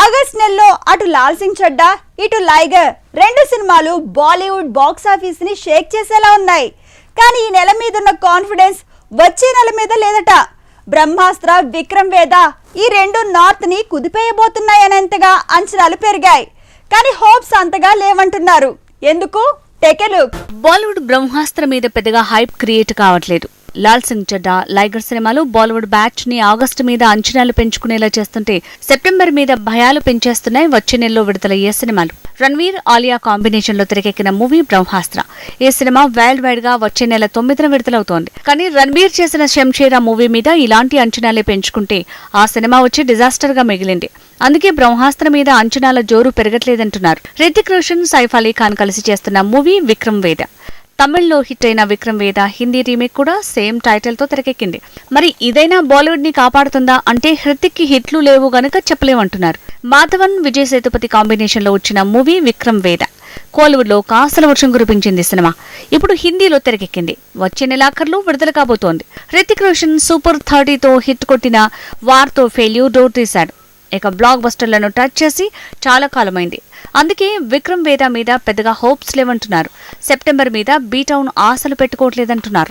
August నెలలో అటు లాల్ సింగ్ చడ్డా ఇటు లైగర్ రెండు సినిమాలు బాలీవుడ్ బాక్స్ ఆఫీస్ని షేక్ చేసేలా ఉన్నాయి. కానీ ఈ నెల మీద ఉన్న కాన్ఫిడెన్స్ వచ్చే నెల మీద లేదట. బ్రహ్మాస్త్ర విక్రమ్ వేద ఈ రెండు నార్త్ని కుదిపేయబోతున్నాయనేంతగా అంచనాలు పెరిగాయి. కానీ హోప్స్ అంతగా లేవంటున్నారు. ఎందుకు? టెకెలు బాలీవుడ్ బ్రహ్మాస్త్ర మీద పెద్దగా హైప్ క్రియేట్ కావట్లేదు. లాల్ సింగ్ చడ్డా లైగర్ సినిమాలు బాలీవుడ్ బ్యాచ్ని ఆగస్టు మీద అంచనాలు పెంచుకునేలా చేస్తుంటే సెప్టెంబర్ మీద భయాలు పెంచేస్తున్నాయి వచ్చే నెలలో విడుదలయ్యే సినిమాలు. రణ్వీర్ ఆలియా కాంబినేషన్లో తెరకెక్కిన మూవీ బ్రహ్మాస్త్ర. ఈ సినిమా వరల్డ్ వైడ్గా వచ్చే నెల తొమ్మిదిన విడుదలవుతోంది. కానీ రణ్వీర్ చేసిన శంషేరా మూవీ మీద ఇలాంటి అంచనాలే పెంచుకుంటే ఆ సినిమా వచ్చి డిజాస్టర్గా మిగిలింది. అందుకే బ్రహ్మాస్త్ర మీద అంచనాల జోరు పెరగట్లేదంటున్నారు. రితిక్ రోషన్ సైఫ్ అలీ ఖాన్ కలిసి చేస్తున్న మూవీ విక్రమ్ వేద. తమిళ్ళో హిట్ అయిన విక్రమ్ వేద హిందీ రీమేక్ కూడా సేమ్ టైటిల్తో తెరకెక్కింది. మరి ఇదైనా బాలీవుడ్ని కాపాడుతుందా అంటే హృతిక్కి హిట్లు లేవు గనక చెప్పలేమంటున్నారు. మాధవన్ విజయ్ సేతుపతి కాంబినేషన్లో వచ్చిన మూవీ విక్రమ్ వేద. కోలీవుడ్లో కాసల వర్షం కురిపించింది సినిమా. ఇప్పుడు హిందీలో తెరకెక్కింది. వచ్చే నెలాఖరులో విడుదల కాబోతోంది. హృతిక్ రోషన్ సూపర్ థర్టీతో హిట్ కొట్టిన వార్తో ఫెయిల్యూర్ డోర్ తీశాడు. ఇక బ్లాక్ బస్టర్లను టచ్ చేసి చాలా కాలమైంది. అందుకే విక్రమ్ వేద మీద పెద్దగా హోప్స్ లేవంటున్నారు. సెప్టెంబర్ మీద బీటౌన్ ఆశలు పెట్టుకోవట్లేదంటున్నారు.